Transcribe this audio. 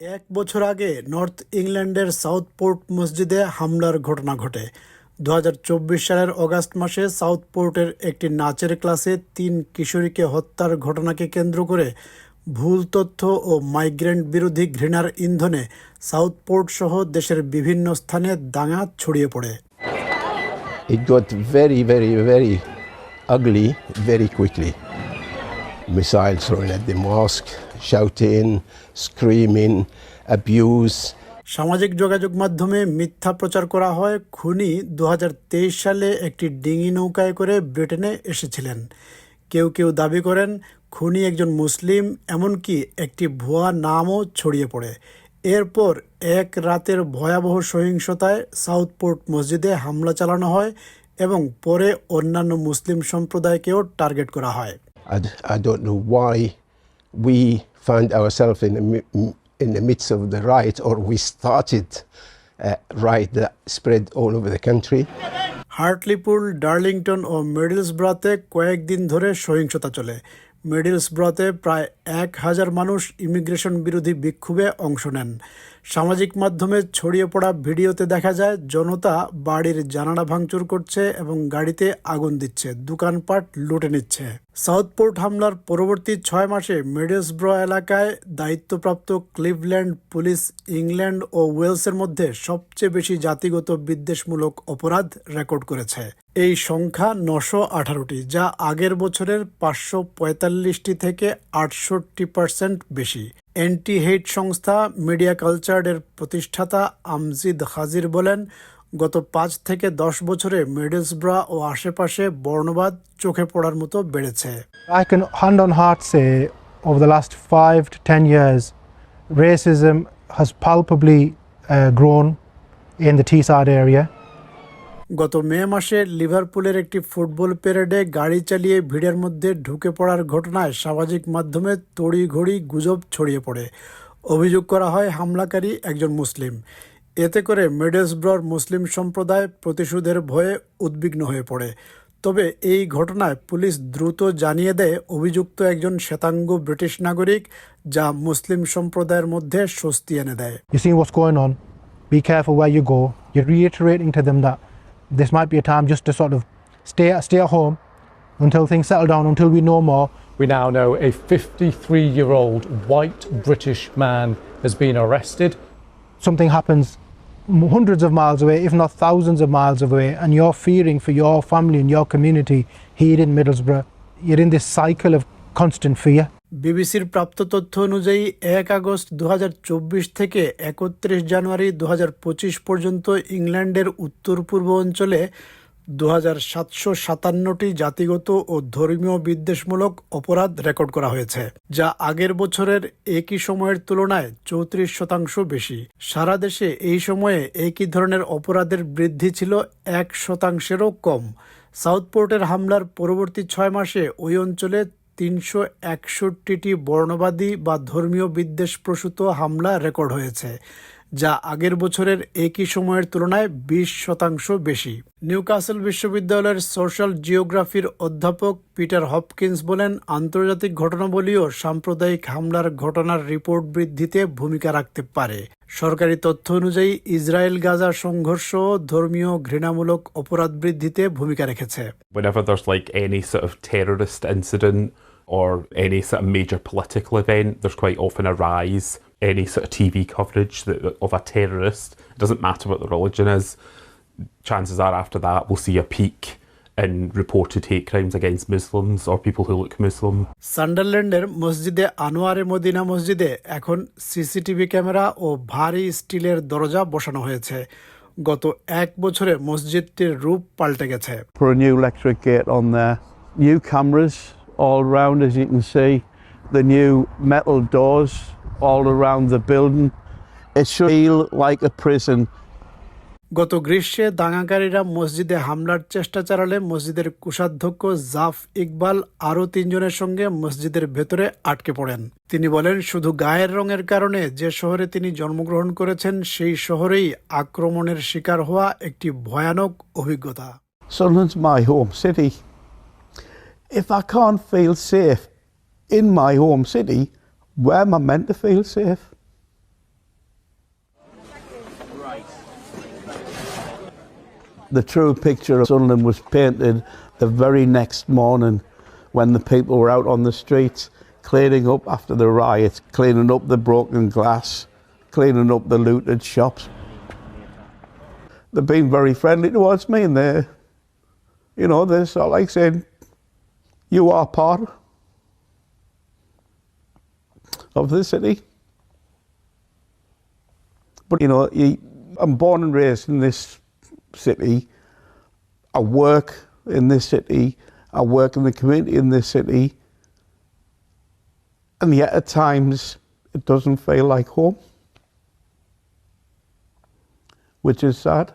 এক বছর আগে নর্থ ইংল্যান্ডের সাউথপোর্ট মসজিদে হামলার ঘটনা ঘটে। দু হাজার চব্বিশ সালের অগাস্ট মাসে সাউথপোর্টের একটি নাচের ক্লাসে তিন কিশোরীকে হত্যার ঘটনাকে কেন্দ্র করে ভুল তথ্য ও মাইগ্রেন্ট বিরোধী ঘৃণার ইন্ধনে সাউথপোর্ট সহ দেশের বিভিন্ন স্থানে দাঙ্গা ছড়িয়ে পড়ে। It got very, very, very ugly very quickly. Missiles thrown at the mosque, shouting, screaming, abuse. সামাজিক যোগাযোগ মাধ্যমে মিথ্যা প্রচার করা হয়। খুনি দু হাজার তেইশ সালে একটি ডিঙি নৌকায় করে ব্রিটেনে এসেছিলেন। কেউ কেউ দাবি করেন খুনি একজন মুসলিম এমনকি একটি ভুয়া নামও ছড়িয়ে পড়ে। এরপর এক রাতের ভয়াবহ সহিংসতায় সাউথপোর্ট মসজিদে হামলা চালানো হয় এবং পরে অন্যান্য মুসলিম সম্প্রদায়কেও টার্গেট করা হয়। I, I don't know why we found ourselves in the, in the midst of the riot or we started a riot that spread all over the country. Hartlepool Darlington ও মিডলসব্রাতে কয়েকদিন ধরে সহিংসতা চলে মিডলসব্রাতে প্রায় এক হাজার মানুষ ইমিগ্রেশন বিরোধী বিক্ষোভে অংশ নেন সামাজিক মাধ্যমে ছড়িয়ে পড়া ভিডিওতে দেখা যায়, জনতা বাড়ির জানালা ভাঙচুর করছে এবং গাড়িতে আগুন দিচ্ছে, দোকানপাট লুটে নিচ্ছে। সাউথপোর্ট হামলার পরবর্তী ছয় মাসে মিডলসব্র এলাকায় দায়িত্বপ্রাপ্ত ক্লিভল্যান্ড পুলিশ, ইংল্যান্ড ও ওয়েলসের মধ্যে সবচেয়ে বেশি জাতিগত বিদ্বেষমূলক অপরাধ রেকর্ড করেছে। এই সংখ্যা নশো আঠারোটি, যা আগের বছরের পাঁচশো পঁয়তাল্লিশটি থেকে আটষট্টি পার্সেন্ট বেশি। অ্যান্টি হেট সংস্থা মিডিয়া কালচারের প্রতিষ্ঠাতা আমজিদ হাজির বলেন, গত পাঁচ থেকে দশ বছরে মেডেলস ব্রা ও আশেপাশে বর্ণবাদ চোখে পড়ার মতো বেড়েছে। I can hand on heart say over the last five ten years racism has palpably grown in the T SAR area গত মে মাসে লিভারপুলের একটি ফুটবল প্যারেডে গাড়ি চালিয়ে ভিড়ের মধ্যে ঢুকে পড়ার ঘটনায় সামাজিক মাধ্যমে তড়িঘড়ি গুজব ছড়িয়ে পড়ে অভিযোগ করা হয়, হামলাকারী একজন মুসলিম এতে করে মিডলসব্রর মুসলিম সম্প্রদায় প্রতিশোধের ভয়ে উদ্বিগ্ন হয়ে পড়ে তবে এই ঘটনায় পুলিশ দ্রুত জানিয়ে দেয়, অভিযুক্ত একজন শ্বেতাঙ্গ ব্রিটিশ নাগরিক যা মুসলিম সম্প্রদায়ের মধ্যে স্বস্তি এনে দেয়. Be careful where you go. You're reiterating to them that this might be a time just to sort of stay stay at home until things settle down, until we know more. We now know a 53 year old white British man has been arrested. Something happens hundreds of miles away, if not thousands of miles away, and you're fearing for your family and your community here in Middlesbrough. You're in this cycle of constant fear. বিবিসির প্রাপ্ত তথ্য অনুযায়ী এক August দু হাজার চব্বিশ থেকে একত্রিশ জানুয়ারি দু হাজার পঁচিশ পর্যন্ত ইংল্যান্ডের উত্তর পূর্ব অঞ্চলে দু সাতশো সাতান্নটি জাতিগত ও ধর্মীয় বিদ্বেষমূলক অপরাধ রেকর্ড করা হয়েছে, যা আগের বছরের একই সময়ের তুলনায় চৌত্রিশ শতাংশ বেশি। সারা দেশে এই সময়ে একই ধরনের অপরাধের বৃদ্ধি ছিল এক শতাংশেরও কম। সাউথপোর্টের হামলার পরবর্তী ছয় মাসে ওই অঞ্চলে তিনশো একষট্টিটি বর্ণবাদী বা ধর্মীয় বিদ্বেষপ্রসূত হামলা রেকর্ড হয়েছে। যা আগের বছরের একই সময়ের তুলনায় বিশ শতাংশ বেশি নিউকাসল বিশ্ববিদ্যালয়ের সোশ্যাল জিওগ্রাফির অধ্যাপক পিটার হপকিন্স বলেন আন্তর্জাতিক ঘটনাবলীও সাম্প্রদায়িক হামলার ঘটনার রিপোর্ট বৃদ্ধিতে ভূমিকা রাখতে পারে সরকারি তথ্য অনুযায়ী ইসরায়েল গাজা সংঘর্ষ ধর্মীয় ঘৃণামূলক অপরাধ বৃদ্ধিতে ভূমিকা রেখেছে or any sort of major political event, there's quite often a rise. Any sort of TV coverage that, of a terrorist, it doesn't matter what the religion is, chances are after that we'll see a peak in reported hate crimes against Muslims or people who look Muslim. সান্ডারল্যান্ডের মসজিদে আনোয়ারে Medina মসজিদে এখন CCTV camera ও ভারী স্টিলের দরজা বসানো হয়েছে গত এক বছরে মসজিদটির রূপ পাল্টে গেছে put a new electric gate on there. New cameras all around, as you can see. The new metal doors all around the building. It should feel like a prison. গত গ্রীষ্মে দাঙ্গাকারীরা মসজিদে হামলার চেষ্টা চালালে মসজিদের কোষাধ্যক্ষ জাফ ইকবাল আরও তিনজনের সঙ্গে মসজিদের ভেতরে আটকে পড়েন তিনি বলেন শুধু গায়ের রঙের কারণে যে শহরে তিনি জন্মগ্রহণ করেছেন সেই শহরেই আক্রমণের শিকার হওয়া একটি ভয়ানক অভিজ্ঞতা Sunderland's my home city. If I can't feel safe in my home city, where am I meant to feel safe? The true picture of Sunderland was painted the very next morning when the people were out on the streets cleaning up after the riots, cleaning up the broken glass, cleaning up the looted shops. They've been very friendly towards me and they, you know, they're sort of like saying, you are part of the city. But, you know, I'm born and raised in this city. I work in this city. I work in the community in this city. And yet at times it doesn't feel like home, which is sad.